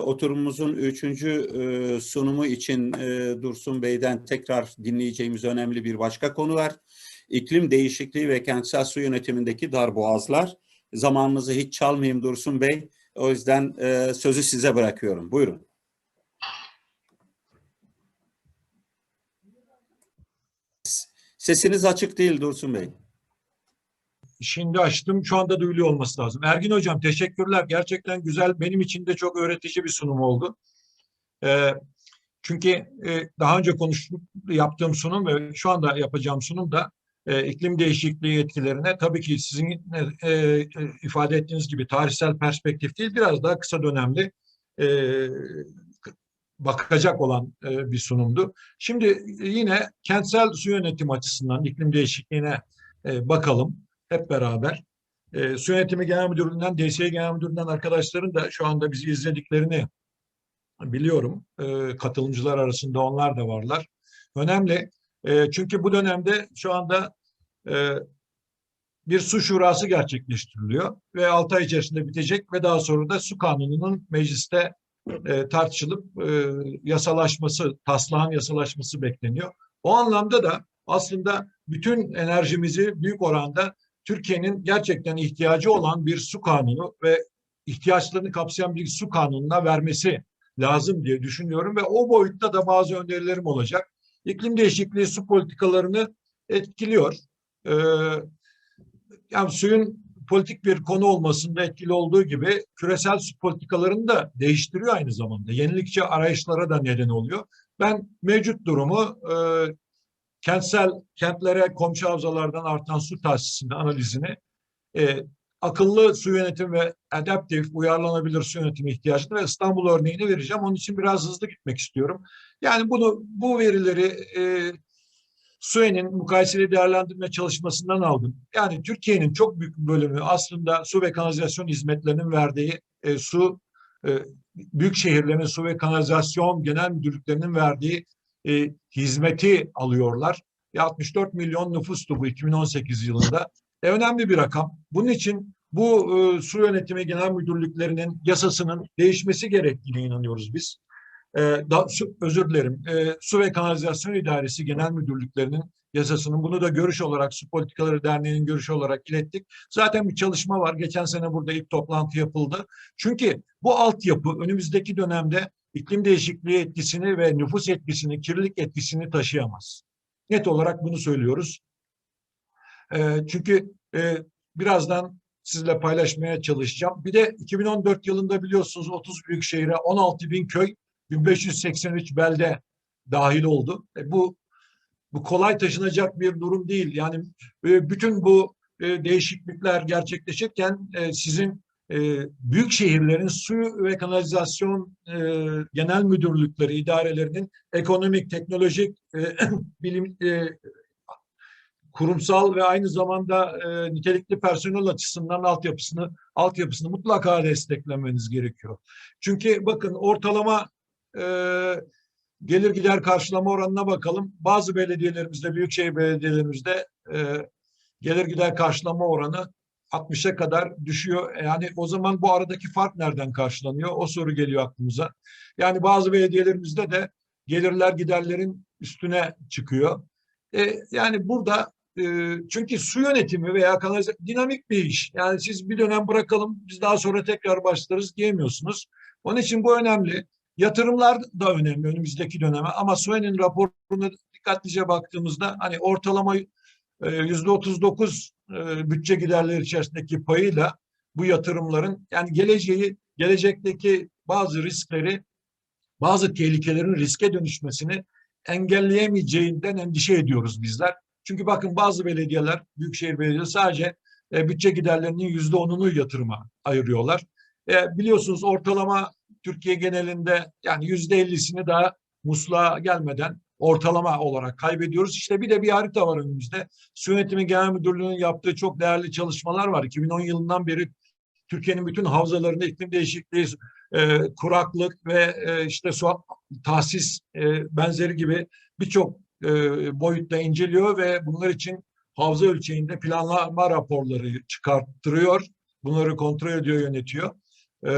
oturumumuzun üçüncü e, sunumu için e, Dursun Bey'den tekrar dinleyeceğimiz önemli bir başka konu var. İklim değişikliği ve kentsel su yönetimindeki darboğazlar. Zamanınızı hiç çalmayayım Dursun Bey. O yüzden e, sözü size bırakıyorum. Buyurun. Sesiniz açık değil Dursun Bey. Şimdi açtım. Şu anda duyuluyor olması lazım. Ergin Hocam teşekkürler. Gerçekten güzel. Benim için de çok öğretici bir sunum oldu. Ee, çünkü e, daha önce konuştuğum, yaptığım sunum ve şu anda yapacağım sunum da e, iklim değişikliği etkilerine tabii ki sizin e, e, ifade ettiğiniz gibi tarihsel perspektif değil, biraz daha kısa dönemli e, bakacak olan e, bir sunumdu. Şimdi yine kentsel su yönetimi açısından iklim değişikliğine e, bakalım hep beraber. E, Su Yönetimi Genel Müdürlüğü'nden, DSİ Genel Müdürlüğü'nden arkadaşların da şu anda bizi izlediklerini biliyorum. E, katılımcılar arasında onlar da varlar. Önemli. E, çünkü bu dönemde şu anda e, bir su şurası gerçekleştiriliyor ve 6 ay içerisinde bitecek ve daha sonra da su kanununun mecliste e, tartışılıp e, yasalaşması, taslağın yasalaşması bekleniyor. O anlamda da aslında bütün enerjimizi büyük oranda Türkiye'nin gerçekten ihtiyacı olan bir su kanunu ve ihtiyaçlarını kapsayan bir su kanununa vermesi lazım diye düşünüyorum ve o boyutta da bazı önerilerim olacak. İklim değişikliği su politikalarını etkiliyor. Ee, yani suyun politik bir konu olmasında etkili olduğu gibi küresel su politikalarını da değiştiriyor aynı zamanda. Yenilikçi arayışlara da neden oluyor. Ben mevcut durumu e, kentsel kentlere komşu havzalardan artan su tahsisini analizini e, akıllı su yönetimi ve adaptif uyarlanabilir su yönetimi ihtiyacını ve İstanbul örneğini vereceğim. Onun için biraz hızlı gitmek istiyorum. Yani bunu bu verileri e, SUE'nin mukayeseli değerlendirme çalışmasından aldım. Yani Türkiye'nin çok büyük bölümü aslında su ve kanalizasyon hizmetlerinin verdiği e, su, e, büyük şehirlerin su ve kanalizasyon genel müdürlüklerinin verdiği e, hizmeti alıyorlar. E, 64 milyon nüfustu bu 2018 yılında. E, önemli bir rakam. Bunun için bu e, su yönetimi genel müdürlüklerinin yasasının değişmesi gerektiğine inanıyoruz biz. E, da, su, özür dilerim. E, su ve Kanalizasyon İdaresi Genel Müdürlüklerinin yasasının bunu da görüş olarak Su Politikaları Derneği'nin görüşü olarak ilettik. Zaten bir çalışma var. Geçen sene burada ilk toplantı yapıldı. Çünkü bu altyapı önümüzdeki dönemde iklim değişikliği etkisini ve nüfus etkisini, kirlilik etkisini taşıyamaz. Net olarak bunu söylüyoruz. E, çünkü e, birazdan sizle paylaşmaya çalışacağım. Bir de 2014 yılında biliyorsunuz 30 büyük şehire 16 bin köy 1583 belde dahil oldu. E bu bu kolay taşınacak bir durum değil. Yani e, bütün bu e, değişiklikler gerçekleşirken e, sizin e, büyük şehirlerin su ve kanalizasyon e, genel müdürlükleri, idarelerinin ekonomik, teknolojik, e, bilim, e, kurumsal ve aynı zamanda e, nitelikli personel açısından altyapısını altyapısını mutlaka desteklemeniz gerekiyor. Çünkü bakın ortalama e, gelir gider karşılama oranına bakalım. Bazı belediyelerimizde, büyükşehir belediyelerimizde e, gelir gider karşılama oranı 60'a kadar düşüyor. Yani o zaman bu aradaki fark nereden karşılanıyor? O soru geliyor aklımıza. Yani bazı belediyelerimizde de gelirler giderlerin üstüne çıkıyor. E, yani burada e, çünkü su yönetimi veya kanalizasyon dinamik bir iş. Yani siz bir dönem bırakalım biz daha sonra tekrar başlarız diyemiyorsunuz. Onun için bu önemli. Yatırımlar da önemli önümüzdeki döneme ama SUE'nin raporuna dikkatlice baktığımızda hani ortalama yüzde otuz dokuz bütçe giderleri içerisindeki payıyla bu yatırımların yani geleceği, gelecekteki bazı riskleri, bazı tehlikelerin riske dönüşmesini engelleyemeyeceğinden endişe ediyoruz bizler. Çünkü bakın bazı belediyeler, büyükşehir belediyeleri sadece e, bütçe giderlerinin yüzde onunu yatırıma ayırıyorlar. E, biliyorsunuz ortalama Türkiye genelinde yani yüzde ellisini daha musluğa gelmeden ortalama olarak kaybediyoruz. İşte bir de bir harita var önümüzde. Su Yönetimi Genel Müdürlüğü'nün yaptığı çok değerli çalışmalar var. 2010 yılından beri Türkiye'nin bütün havzalarında iklim değişikliği, e, kuraklık ve e, işte su tahsis e, benzeri gibi birçok e, boyutta inceliyor ve bunlar için havza ölçeğinde planlama raporları çıkarttırıyor. Bunları kontrol ediyor, yönetiyor. E,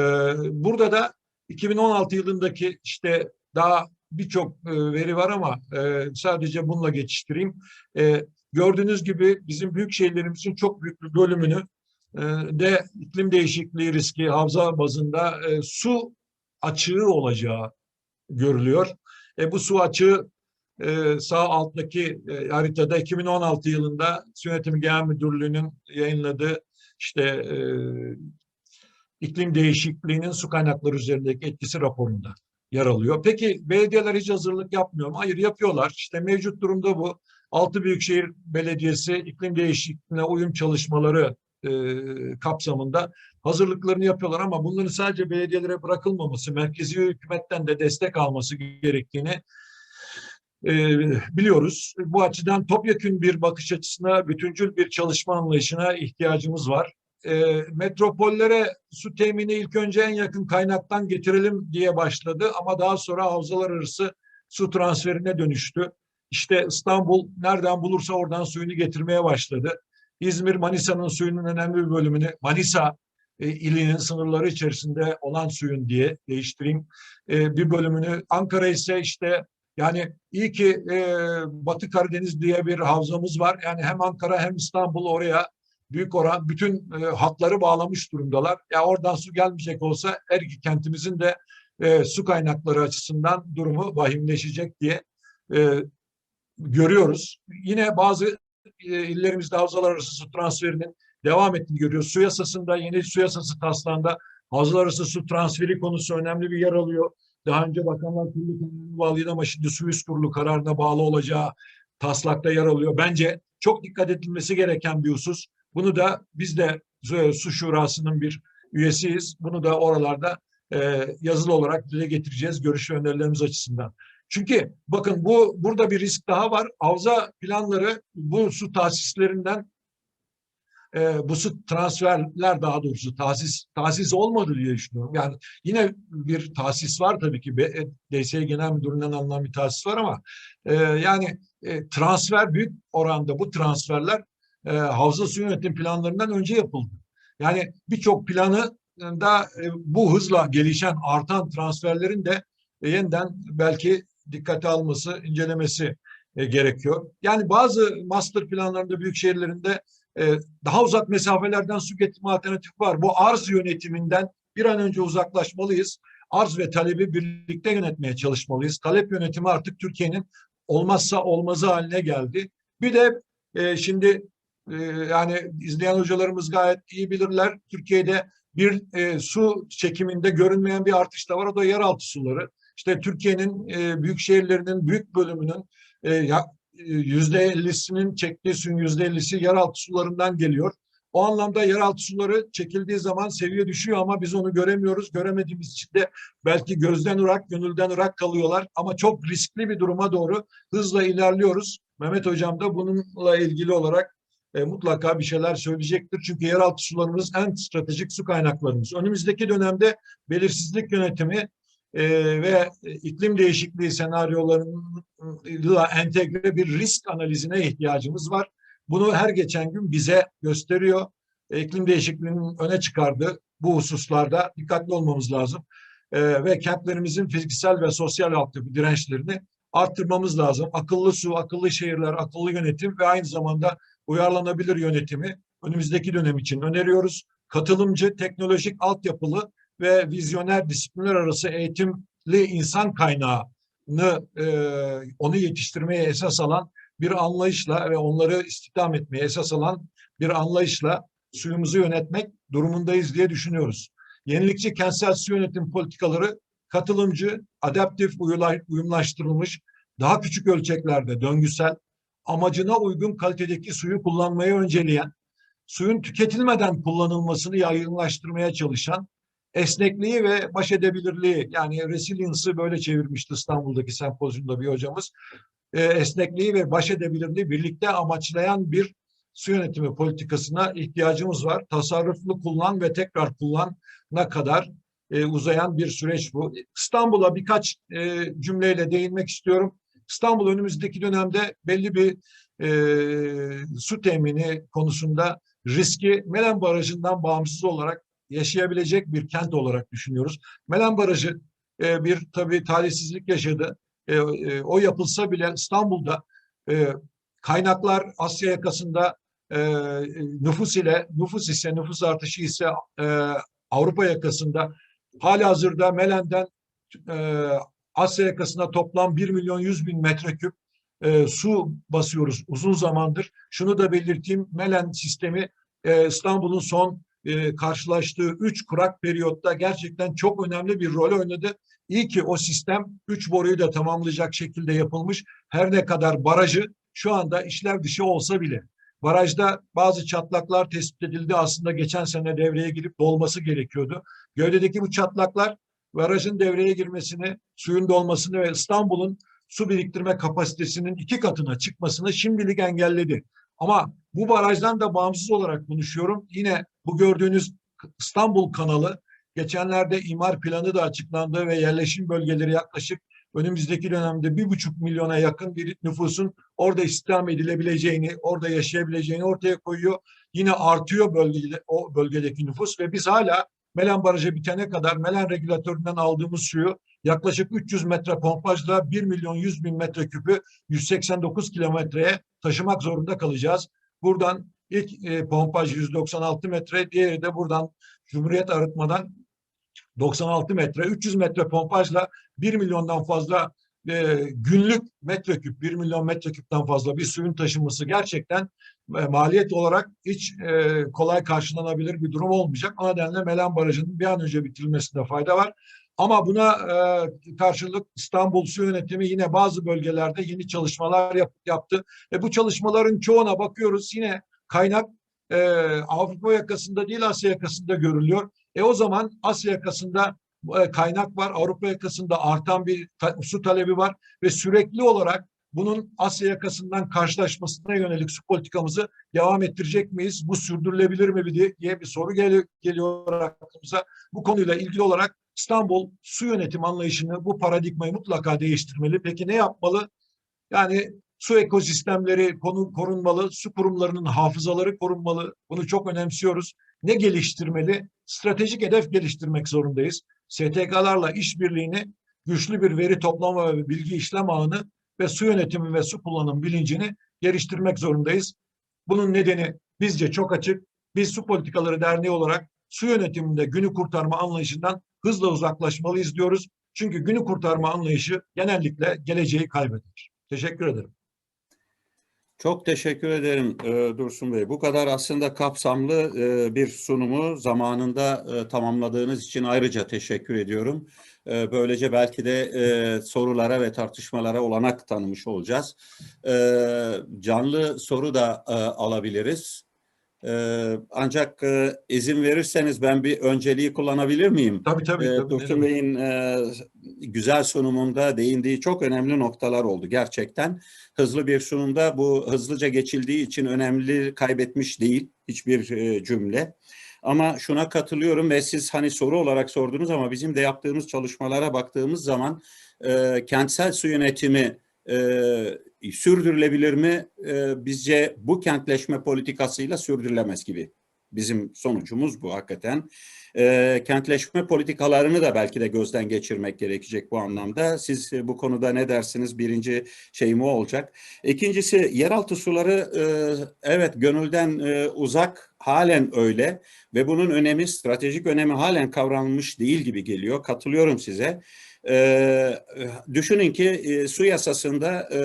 burada da 2016 yılındaki işte daha birçok e, veri var ama e, sadece bununla geçiştireyim. E, gördüğünüz gibi bizim büyük şehirlerimizin çok büyük bir bölümünü de iklim değişikliği riski havza bazında su açığı olacağı görülüyor. E, bu su açığı e, sağ alttaki e, haritada 2016 yılında Su Yönetimi Genel Müdürlüğü'nün yayınladığı işte e, iklim değişikliğinin su kaynakları üzerindeki etkisi raporunda yer alıyor. Peki belediyeler hiç hazırlık yapmıyor mu? Hayır yapıyorlar. İşte mevcut durumda bu. Altı Büyükşehir Belediyesi iklim değişikliğine uyum çalışmaları e, kapsamında hazırlıklarını yapıyorlar ama bunların sadece belediyelere bırakılmaması, merkezi hükümetten de destek alması gerektiğini e, biliyoruz. Bu açıdan topyekün bir bakış açısına, bütüncül bir çalışma anlayışına ihtiyacımız var. E, metropollere su temini ilk önce en yakın kaynaktan getirelim diye başladı ama daha sonra havzalar arası su transferine dönüştü. İşte İstanbul nereden bulursa oradan suyunu getirmeye başladı. İzmir, Manisa'nın suyunun önemli bir bölümünü Manisa e, ilinin sınırları içerisinde olan suyun diye değiştireyim. E, bir bölümünü Ankara ise işte yani iyi ki e, Batı Karadeniz diye bir havzamız var. Yani hem Ankara hem İstanbul oraya büyük oran bütün e, hatları bağlamış durumdalar. Ya oradan su gelmeyecek olsa Ergi kentimizin de e, su kaynakları açısından durumu vahimleşecek diye e, görüyoruz. Yine bazı e, illerimizde havzalar arası su transferinin devam ettiğini görüyoruz. Su yasasında, yeni su yasası taslağında havzalar arası su transferi konusu önemli bir yer alıyor. Daha önce Bakanlar Kurulu kararına ama şimdi su üst kurulu kararına bağlı olacağı taslakta yer alıyor. Bence çok dikkat edilmesi gereken bir husus. Bunu da biz de Su Şurası'nın bir üyesiyiz. Bunu da oralarda e, yazılı olarak dile getireceğiz görüş ve önerilerimiz açısından. Çünkü bakın bu burada bir risk daha var. Havza planları bu su tasislerinden e, bu su transferler daha doğrusu tahsis tahsis olmadı diye düşünüyorum. Yani yine bir tahsis var tabii ki. DSE Genel Müdürlüğü'nden alınan bir tahsis var ama e, yani e, transfer büyük oranda bu transferler e, havza su yönetim planlarından önce yapıldı. Yani birçok planı da e, bu hızla gelişen artan transferlerin de e, yeniden belki dikkate alması, incelemesi e, gerekiyor. Yani bazı master planlarında büyük şehirlerinde e, daha uzak mesafelerden su getirme alternatifi var. Bu arz yönetiminden bir an önce uzaklaşmalıyız. Arz ve talebi birlikte yönetmeye çalışmalıyız. Talep yönetimi artık Türkiye'nin olmazsa olmazı haline geldi. Bir de e, şimdi e, yani izleyen hocalarımız gayet iyi bilirler. Türkiye'de bir e, su çekiminde görünmeyen bir artış da var. O da yeraltı suları. İşte Türkiye'nin e, büyük şehirlerinin büyük bölümünün e, yüzde ellisinin çektiği suyun yüzde ellisi yeraltı sularından geliyor. O anlamda yeraltı suları çekildiği zaman seviye düşüyor ama biz onu göremiyoruz. Göremediğimiz için de belki gözden ırak, gönülden ırak kalıyorlar. Ama çok riskli bir duruma doğru hızla ilerliyoruz. Mehmet Hocam da bununla ilgili olarak e, mutlaka bir şeyler söyleyecektir. Çünkü yeraltı sularımız en stratejik su kaynaklarımız. Önümüzdeki dönemde belirsizlik yönetimi e, ve iklim değişikliği senaryolarıyla entegre bir risk analizine ihtiyacımız var. Bunu her geçen gün bize gösteriyor. İklim değişikliğinin öne çıkardığı bu hususlarda dikkatli olmamız lazım. E, ve kentlerimizin fiziksel ve sosyal altyapı dirençlerini arttırmamız lazım. Akıllı su, akıllı şehirler, akıllı yönetim ve aynı zamanda uyarlanabilir yönetimi önümüzdeki dönem için öneriyoruz. Katılımcı, teknolojik altyapılı ve vizyoner disiplinler arası eğitimli insan kaynağını e, onu yetiştirmeye esas alan bir anlayışla ve onları istihdam etmeye esas alan bir anlayışla suyumuzu yönetmek durumundayız diye düşünüyoruz. Yenilikçi kentsel su yönetim politikaları katılımcı, adaptif, uyumlaştırılmış, daha küçük ölçeklerde döngüsel, amacına uygun kalitedeki suyu kullanmayı önceleyen, suyun tüketilmeden kullanılmasını yaygınlaştırmaya çalışan, esnekliği ve baş edebilirliği yani resilience'ı böyle çevirmişti İstanbul'daki sempozyumda bir hocamız. E, esnekliği ve baş edebilirliği birlikte amaçlayan bir su yönetimi politikasına ihtiyacımız var. Tasarruflu kullan ve tekrar kullanana kadar e, uzayan bir süreç bu. İstanbul'a birkaç e, cümleyle değinmek istiyorum. İstanbul önümüzdeki dönemde belli bir e, su temini konusunda riski Melen Barajı'ndan bağımsız olarak yaşayabilecek bir kent olarak düşünüyoruz. Melen Barajı e, bir tabii talihsizlik yaşadı. E, e, o yapılsa bile İstanbul'da e, kaynaklar Asya yakasında e, nüfus ile nüfus ise nüfus artışı ise e, Avrupa yakasında hali hazırda Melen'den e, Asya yakasına toplam 1 milyon 100 bin metreküp e, su basıyoruz uzun zamandır. Şunu da belirteyim Melen sistemi e, İstanbul'un son e, karşılaştığı üç kurak periyotta gerçekten çok önemli bir rol oynadı. İyi ki o sistem üç boruyu da tamamlayacak şekilde yapılmış. Her ne kadar barajı şu anda işlev dışı olsa bile barajda bazı çatlaklar tespit edildi. Aslında geçen sene devreye girip dolması gerekiyordu. Gövdedeki bu çatlaklar barajın devreye girmesini, suyun dolmasını ve İstanbul'un su biriktirme kapasitesinin iki katına çıkmasını şimdilik engelledi. Ama bu barajdan da bağımsız olarak konuşuyorum. Yine bu gördüğünüz İstanbul kanalı geçenlerde imar planı da açıklandı ve yerleşim bölgeleri yaklaşık önümüzdeki dönemde bir buçuk milyona yakın bir nüfusun orada istihdam edilebileceğini, orada yaşayabileceğini ortaya koyuyor. Yine artıyor bölgede, o bölgedeki nüfus ve biz hala Melen Barajı bitene kadar Melen regülatöründen aldığımız suyu yaklaşık 300 metre pompajla 1 milyon 100 bin metreküpü 189 kilometreye taşımak zorunda kalacağız. Buradan ilk e, pompaj 196 metre, diğeri de buradan Cumhuriyet Arıtma'dan 96 metre, 300 metre pompajla 1 milyondan fazla e, günlük metreküp, 1 milyon metreküpten fazla bir suyun taşınması gerçekten maliyet olarak hiç e, kolay karşılanabilir bir durum olmayacak. O nedenle Melen Barajı'nın bir an önce bitirilmesinde fayda var. Ama buna e, karşılık İstanbul Su Yönetimi yine bazı bölgelerde yeni çalışmalar yap, yaptı. Ve bu çalışmaların çoğuna bakıyoruz yine kaynak e, Avrupa yakasında değil Asya yakasında görülüyor. E o zaman Asya yakasında e, kaynak var, Avrupa yakasında artan bir ta, su talebi var ve sürekli olarak bunun Asya yakasından karşılaşmasına yönelik su politikamızı devam ettirecek miyiz? Bu sürdürülebilir mi diye, bir soru gel geliyor aklımıza. Bu konuyla ilgili olarak İstanbul su yönetim anlayışını, bu paradigmayı mutlaka değiştirmeli. Peki ne yapmalı? Yani su ekosistemleri konu, korunmalı, su kurumlarının hafızaları korunmalı. Bunu çok önemsiyoruz. Ne geliştirmeli? Stratejik hedef geliştirmek zorundayız. STK'larla işbirliğini, güçlü bir veri toplama ve bilgi işlem ağını ve su yönetimi ve su kullanım bilincini geliştirmek zorundayız. Bunun nedeni bizce çok açık. Biz Su Politikaları Derneği olarak su yönetiminde günü kurtarma anlayışından hızla uzaklaşmalıyız diyoruz. Çünkü günü kurtarma anlayışı genellikle geleceği kaybeder. Teşekkür ederim. Çok teşekkür ederim e, Dursun Bey. Bu kadar aslında kapsamlı e, bir sunumu zamanında e, tamamladığınız için ayrıca teşekkür ediyorum. E, böylece belki de e, sorulara ve tartışmalara olanak tanımış olacağız. E, canlı soru da e, alabiliriz. E, ancak e, izin verirseniz ben bir önceliği kullanabilir miyim? Tabii tabii. E, tabii. Dursun Bey'in e, güzel sunumunda değindiği çok önemli noktalar oldu gerçekten. Hızlı bir sunumda bu hızlıca geçildiği için önemli kaybetmiş değil hiçbir e, cümle. Ama şuna katılıyorum ve siz hani soru olarak sordunuz ama bizim de yaptığımız çalışmalara baktığımız zaman e, kentsel su yönetimi e, sürdürülebilir mi? E, bizce bu kentleşme politikasıyla sürdürülemez gibi. Bizim sonucumuz bu hakikaten. E, kentleşme politikalarını da belki de gözden geçirmek gerekecek bu anlamda. Siz e, bu konuda ne dersiniz? Birinci şeyim o olacak. İkincisi yeraltı suları e, evet gönülden e, uzak halen öyle ve bunun önemi stratejik önemi halen kavranmış değil gibi geliyor. Katılıyorum size. Ee, düşünün ki e, su yasasında e,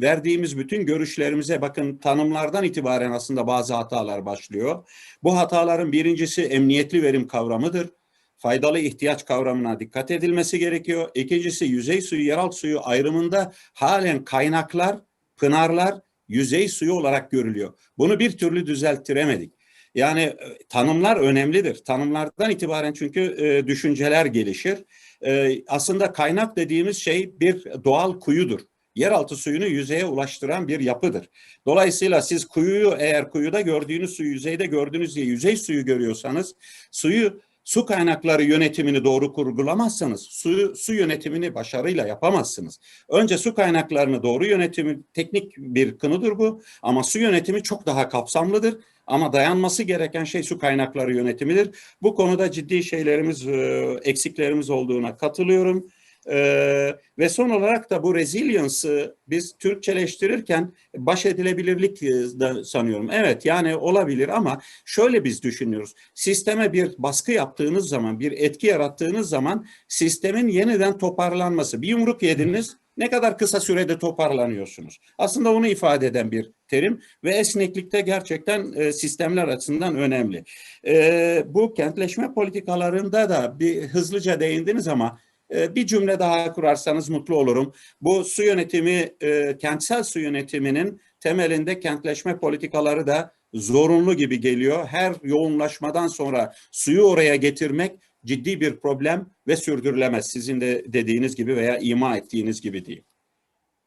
verdiğimiz bütün görüşlerimize bakın tanımlardan itibaren aslında bazı hatalar başlıyor. Bu hataların birincisi emniyetli verim kavramıdır. Faydalı ihtiyaç kavramına dikkat edilmesi gerekiyor. İkincisi yüzey suyu, yeraltı suyu ayrımında halen kaynaklar, pınarlar yüzey suyu olarak görülüyor. Bunu bir türlü düzelttiremedik. Yani e, tanımlar önemlidir. Tanımlardan itibaren çünkü e, düşünceler gelişir e, aslında kaynak dediğimiz şey bir doğal kuyudur. Yeraltı suyunu yüzeye ulaştıran bir yapıdır. Dolayısıyla siz kuyuyu eğer kuyuda gördüğünüz suyu yüzeyde gördüğünüz diye yüzey suyu görüyorsanız suyu su kaynakları yönetimini doğru kurgulamazsanız su, su yönetimini başarıyla yapamazsınız. Önce su kaynaklarını doğru yönetimi teknik bir kınıdır bu ama su yönetimi çok daha kapsamlıdır. Ama dayanması gereken şey su kaynakları yönetimidir. Bu konuda ciddi şeylerimiz, e, eksiklerimiz olduğuna katılıyorum. Ee, ve son olarak da bu resilience'ı biz Türkçeleştirirken baş edilebilirlik de sanıyorum. Evet yani olabilir ama şöyle biz düşünüyoruz. Sisteme bir baskı yaptığınız zaman, bir etki yarattığınız zaman sistemin yeniden toparlanması. Bir yumruk yediniz, ne kadar kısa sürede toparlanıyorsunuz. Aslında onu ifade eden bir terim ve esneklikte gerçekten e, sistemler açısından önemli. E, bu kentleşme politikalarında da bir hızlıca değindiniz ama bir cümle daha kurarsanız mutlu olurum. Bu su yönetimi, e, kentsel su yönetiminin temelinde kentleşme politikaları da zorunlu gibi geliyor. Her yoğunlaşmadan sonra suyu oraya getirmek ciddi bir problem ve sürdürülemez. Sizin de dediğiniz gibi veya ima ettiğiniz gibi değil.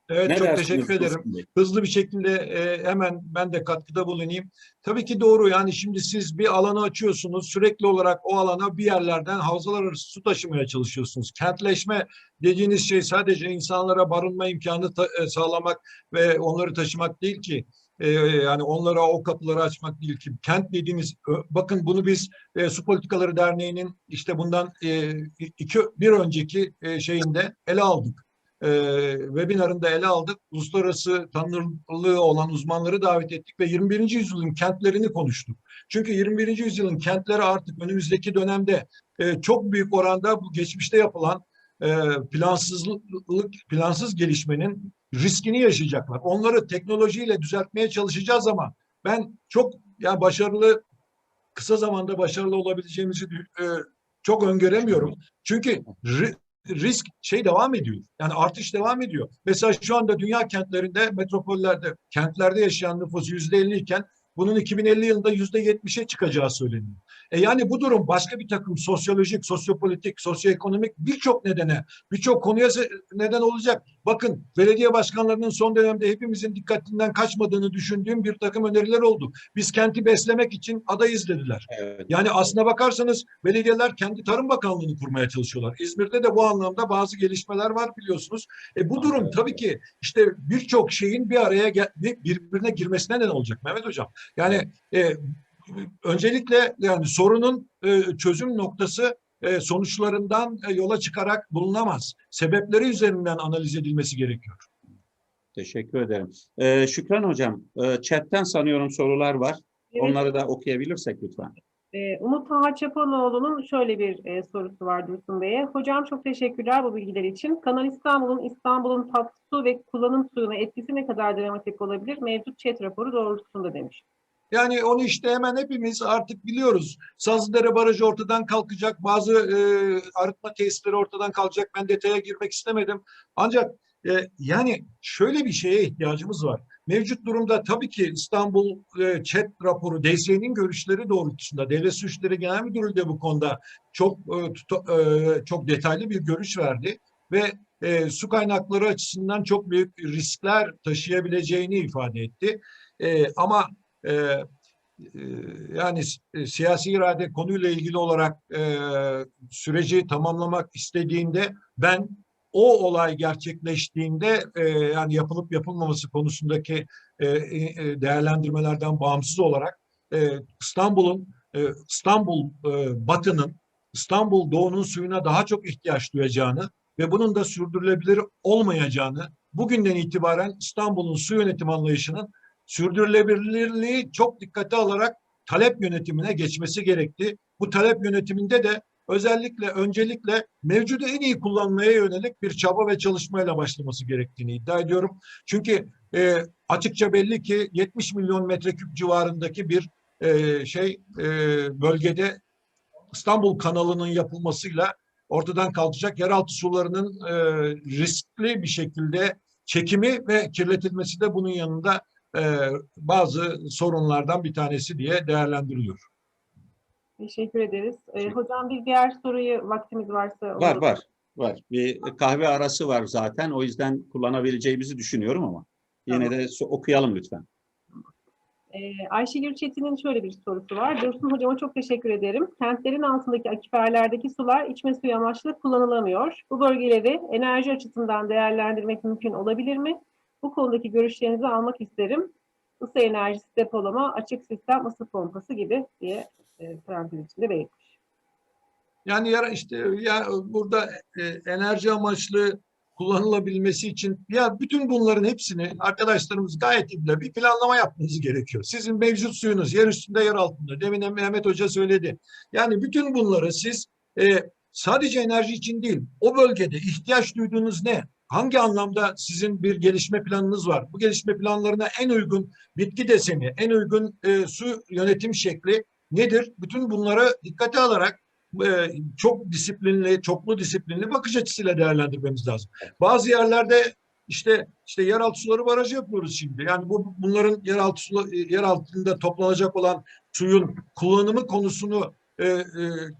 Evet Ne çok teşekkür ederim. Hızlı bir şekilde e, hemen ben de katkıda bulunayım. Tabii ki doğru yani şimdi siz bir alanı açıyorsunuz sürekli olarak o alana bir yerlerden havzalar arası su taşımaya çalışıyorsunuz. Kentleşme dediğiniz şey sadece insanlara barınma imkanı e, sağlamak ve onları taşımak değil ki. E, yani onlara o kapıları açmak değil ki. Kent dediğimiz ö- bakın bunu biz e, Su Politikaları Derneği'nin işte bundan e, iki bir önceki e, şeyinde ele aldık e, webinarında ele aldık. Uluslararası tanınırlığı olan uzmanları davet ettik ve 21. yüzyılın kentlerini konuştuk. Çünkü 21. yüzyılın kentleri artık önümüzdeki dönemde e, çok büyük oranda bu geçmişte yapılan e, plansızlık, plansız gelişmenin riskini yaşayacaklar. Onları teknolojiyle düzeltmeye çalışacağız ama ben çok ya başarılı kısa zamanda başarılı olabileceğimizi e, çok öngöremiyorum. Çünkü risk şey devam ediyor. Yani artış devam ediyor. Mesela şu anda dünya kentlerinde, metropollerde, kentlerde yaşayan nüfus yüzde elli iken bunun 2050 yılında yüzde yetmişe çıkacağı söyleniyor. E yani bu durum başka bir takım sosyolojik, sosyopolitik, sosyoekonomik birçok nedene, birçok konuya neden olacak. Bakın belediye başkanlarının son dönemde hepimizin dikkatinden kaçmadığını düşündüğüm bir takım öneriler oldu. Biz kenti beslemek için adayız dediler. Evet. Yani aslına bakarsanız belediyeler kendi Tarım Bakanlığı'nı kurmaya çalışıyorlar. İzmir'de de bu anlamda bazı gelişmeler var biliyorsunuz. E bu durum tabii ki işte birçok şeyin bir araya gel- bir- birbirine girmesine neden olacak Mehmet Hocam. Yani e, öncelikle yani sorunun e, çözüm noktası e, sonuçlarından e, yola çıkarak bulunamaz. Sebepleri üzerinden analiz edilmesi gerekiyor. Teşekkür ederim. Ee, Şükran Hocam, e, chatten sanıyorum sorular var. Evet. Onları da okuyabilirsek lütfen. Ee, Umut Taha Çapanoğlu'nun şöyle bir e, sorusu var Dursun Bey'e. Hocam çok teşekkürler bu bilgiler için. Kanal İstanbul'un İstanbul'un tatlı su ve kullanım suyuna etkisi ne kadar dramatik olabilir? Mevcut chat raporu doğrultusunda demiş. Yani onu işte hemen hepimiz artık biliyoruz. Sazlıdere Barajı ortadan kalkacak, bazı e, arıtma tesisleri ortadan kalkacak. Ben detaya girmek istemedim. Ancak e, yani şöyle bir şeye ihtiyacımız var. Mevcut durumda tabii ki İstanbul e, ÇED raporu, DSE'nin görüşleri doğrultusunda Devlet Su İşleri Genel Müdürlüğü de bu konuda çok e, tuta- e, çok detaylı bir görüş verdi ve e, su kaynakları açısından çok büyük riskler taşıyabileceğini ifade etti. E, ama e, e, yani e, siyasi irade konuyla ilgili olarak e, süreci tamamlamak istediğinde ben o olay gerçekleştiğinde e, yani yapılıp yapılmaması konusundaki e, e, değerlendirmelerden bağımsız olarak e, İstanbul'un e, İstanbul e, Batı'nın İstanbul Doğu'nun suyuna daha çok ihtiyaç duyacağını ve bunun da sürdürülebilir olmayacağını bugünden itibaren İstanbul'un su yönetim anlayışının sürdürülebilirliği çok dikkate alarak talep yönetimine geçmesi gerekti. Bu talep yönetiminde de özellikle öncelikle mevcudu en iyi kullanmaya yönelik bir çaba ve çalışmayla başlaması gerektiğini iddia ediyorum. Çünkü e, açıkça belli ki 70 milyon metreküp civarındaki bir e, şey e, bölgede İstanbul kanalının yapılmasıyla ortadan kalkacak yeraltı sularının e, riskli bir şekilde çekimi ve kirletilmesi de bunun yanında bazı sorunlardan bir tanesi diye değerlendiriliyor. Teşekkür ederiz. Ee, hocam bir diğer soruyu vaktimiz varsa. Var onu- var var. Bir kahve arası var zaten. O yüzden kullanabileceğimizi düşünüyorum ama yine de so- okuyalım lütfen. Ee, Ayşegül Çetin'in şöyle bir sorusu var. Dursun hocama çok teşekkür ederim. Kentlerin altındaki akiferlerdeki sular içme suyu amaçlı kullanılamıyor. Bu bölgeleri enerji açısından değerlendirmek mümkün olabilir mi? Bu konudaki görüşlerinizi almak isterim. ısı enerjisi depolama, açık sistem ısı pompası gibi diye e, parantez içinde belirtmiş. Yani yara işte ya burada e, enerji amaçlı kullanılabilmesi için ya bütün bunların hepsini arkadaşlarımız gayet bilir. Bir planlama yapmanız gerekiyor. Sizin mevcut suyunuz yer üstünde yer altında. Demin Mehmet Hoca söyledi. Yani bütün bunları siz e, sadece enerji için değil o bölgede ihtiyaç duyduğunuz ne? Hangi anlamda sizin bir gelişme planınız var? Bu gelişme planlarına en uygun bitki deseni, en uygun e, su yönetim şekli nedir? Bütün bunları dikkate alarak e, çok disiplinli, çoklu disiplinli bakış açısıyla değerlendirmemiz lazım. Bazı yerlerde işte işte yeraltı suları barajı yapıyoruz şimdi. Yani bu bunların yeraltı sula- yer altında toplanacak olan suyun kullanımı konusunu e, e,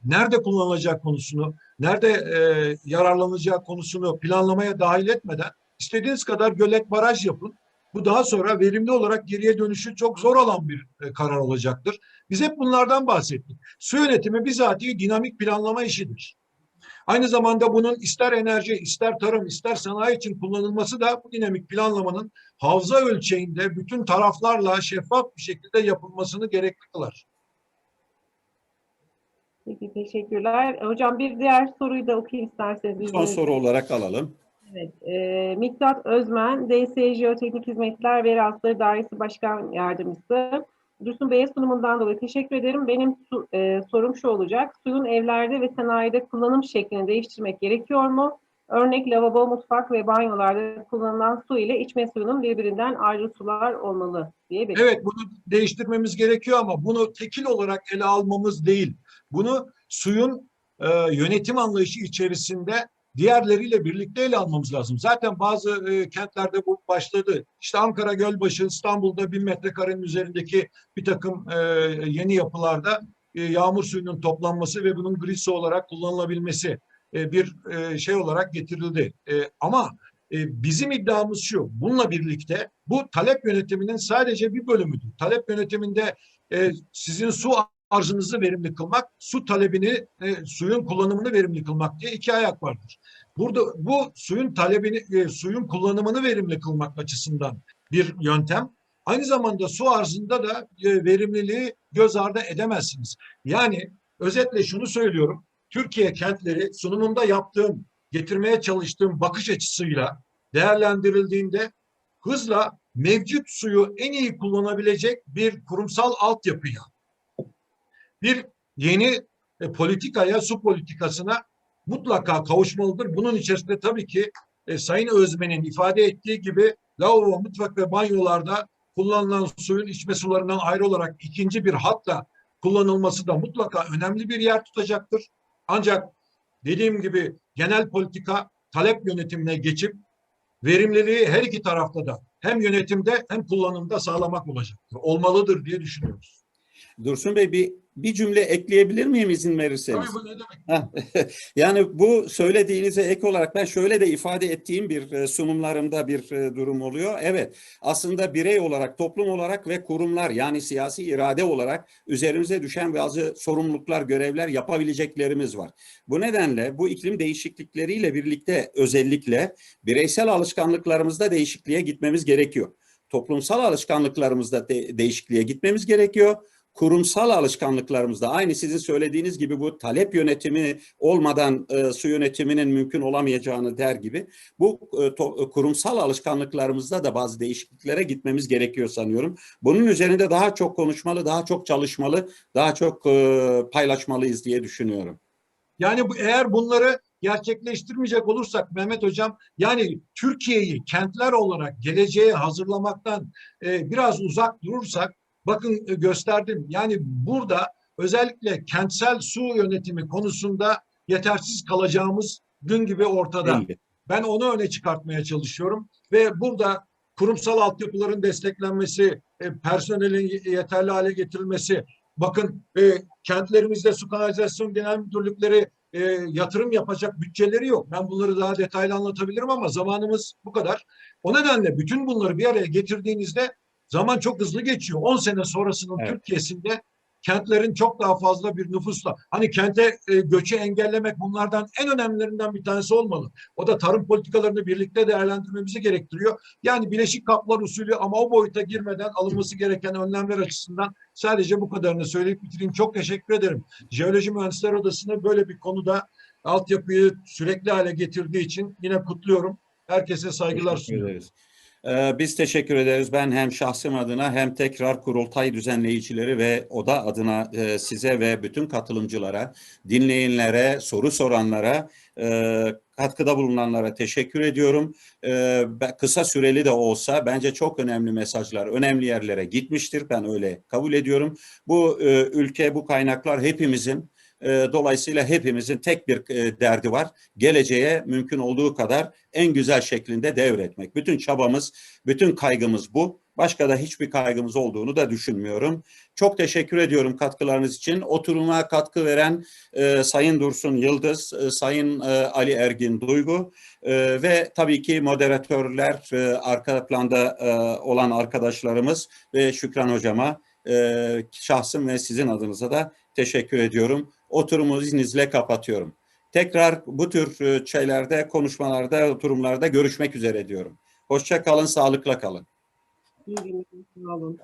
nerede kullanılacak konusunu, nerede e, yararlanacağı konusunu planlamaya dahil etmeden istediğiniz kadar gölek baraj yapın. Bu daha sonra verimli olarak geriye dönüşü çok zor olan bir e, karar olacaktır. Biz hep bunlardan bahsettik. Su yönetimi bizatihi dinamik planlama işidir. Aynı zamanda bunun ister enerji, ister tarım, ister sanayi için kullanılması da bu dinamik planlamanın havza ölçeğinde bütün taraflarla şeffaf bir şekilde yapılmasını gerekli kılar. Peki teşekkürler. Hocam bir diğer soruyu da okuyayım isterseniz. Son soru olarak alalım. Evet, e, Miktat Özmen, DS Jeoteknik Hizmetler ve Rastları Dairesi Başkan Yardımcısı. Dursun Bey'e sunumundan dolayı teşekkür ederim. Benim su- e, sorum şu olacak. Suyun evlerde ve sanayide kullanım şeklini değiştirmek gerekiyor mu? Örnek lavabo, mutfak ve banyolarda kullanılan su ile içme suyunun birbirinden ayrı sular olmalı diye bir. Evet bunu değiştirmemiz gerekiyor ama bunu tekil olarak ele almamız değil. Bunu suyun e, yönetim anlayışı içerisinde diğerleriyle birlikte ele almamız lazım. Zaten bazı e, kentlerde bu başladı. İşte Ankara Gölbaşı, İstanbul'da bin metrekarenin üzerindeki bir takım e, yeni yapılarda e, yağmur suyunun toplanması ve bunun gri olarak kullanılabilmesi e, bir e, şey olarak getirildi. E, ama e, bizim iddiamız şu, bununla birlikte bu talep yönetiminin sadece bir bölümüdür. Talep yönetiminde e, sizin su arzınızı verimli kılmak, su talebini, e, suyun kullanımını verimli kılmak diye iki ayak vardır. Burada bu suyun talebini, e, suyun kullanımını verimli kılmak açısından bir yöntem. Aynı zamanda su arzında da e, verimliliği göz ardı edemezsiniz. Yani özetle şunu söylüyorum. Türkiye kentleri sunumunda yaptığım, getirmeye çalıştığım bakış açısıyla değerlendirildiğinde hızla mevcut suyu en iyi kullanabilecek bir kurumsal altyapıya, bir yeni e, politikaya, su politikasına mutlaka kavuşmalıdır. Bunun içerisinde tabii ki e, Sayın Özmen'in ifade ettiği gibi lavabo, mutfak ve banyolarda kullanılan suyun içme sularından ayrı olarak ikinci bir hatla kullanılması da mutlaka önemli bir yer tutacaktır. Ancak dediğim gibi genel politika talep yönetimine geçip verimliliği her iki tarafta da hem yönetimde hem kullanımda sağlamak olacaktır. Olmalıdır diye düşünüyoruz. Dursun Bey bir bir cümle ekleyebilir miyim izin verirseniz? Tabii bu ne demek? Yani bu söylediğinize ek olarak ben şöyle de ifade ettiğim bir e, sunumlarımda bir e, durum oluyor. Evet aslında birey olarak, toplum olarak ve kurumlar yani siyasi irade olarak üzerimize düşen bazı sorumluluklar, görevler yapabileceklerimiz var. Bu nedenle bu iklim değişiklikleriyle birlikte özellikle bireysel alışkanlıklarımızda değişikliğe gitmemiz gerekiyor. Toplumsal alışkanlıklarımızda de- değişikliğe gitmemiz gerekiyor kurumsal alışkanlıklarımızda aynı sizin söylediğiniz gibi bu talep yönetimi olmadan e, su yönetiminin mümkün olamayacağını der gibi bu e, to- kurumsal alışkanlıklarımızda da bazı değişikliklere gitmemiz gerekiyor sanıyorum. Bunun üzerinde daha çok konuşmalı, daha çok çalışmalı, daha çok e, paylaşmalıyız diye düşünüyorum. Yani bu, eğer bunları gerçekleştirmeyecek olursak Mehmet Hocam yani Türkiye'yi kentler olarak geleceğe hazırlamaktan e, biraz uzak durursak bakın e, gösterdim yani burada özellikle kentsel su yönetimi konusunda yetersiz kalacağımız gün gibi ortada. Belli. Ben onu öne çıkartmaya çalışıyorum ve burada kurumsal altyapıların desteklenmesi, e, personelin yeterli hale getirilmesi, bakın e, kentlerimizde su kanalizasyon genel müdürlükleri e, yatırım yapacak bütçeleri yok. Ben bunları daha detaylı anlatabilirim ama zamanımız bu kadar. O nedenle bütün bunları bir araya getirdiğinizde zaman çok hızlı geçiyor. 10 sene sonrasının Evet. Türkiye'sinde kentlerin çok daha fazla bir nüfusla hani kente e, göçü engellemek bunlardan en önemlilerinden bir tanesi olmalı. O da tarım politikalarını birlikte değerlendirmemizi gerektiriyor. Yani bileşik kaplar usulü ama o boyuta girmeden alınması gereken önlemler açısından sadece bu kadarını söyleyip bitireyim. Çok teşekkür ederim. Jeoloji Mühendisler Odası'nı böyle bir konuda altyapıyı sürekli hale getirdiği için yine kutluyorum. Herkese saygılar sunuyorum. Ee, Biz teşekkür ederiz. Ben hem şahsım adına hem tekrar kurultay düzenleyicileri ve oda adına e, size ve bütün katılımcılara, dinleyenlere, soru soranlara, e, katkıda bulunanlara teşekkür ediyorum. E, Kısa süreli de olsa bence çok önemli mesajlar önemli yerlere gitmiştir. Ben öyle kabul ediyorum. Bu ülke, bu kaynaklar hepimizin. E, Dolayısıyla hepimizin tek bir e, derdi var. Geleceğe mümkün olduğu kadar en güzel şeklinde devretmek. Bütün çabamız, bütün kaygımız bu. Başka da hiçbir kaygımız olduğunu da düşünmüyorum. Çok teşekkür ediyorum katkılarınız için. Oturuma katkı veren e, Sayın Dursun Yıldız, e, Sayın e, Ali Ergin Duygu e, ve tabii ki moderatörler, e, arka planda e, olan arkadaşlarımız ve Şükran Hocama e, şahsım ve sizin adınıza da teşekkür ediyorum. Oturumu izninizle kapatıyorum. Tekrar bu tür e, şeylerde, konuşmalarda, oturumlarda görüşmek üzere diyorum. Hoşça kalın, sağlıkla kalın. İyi günler. Sağ olun.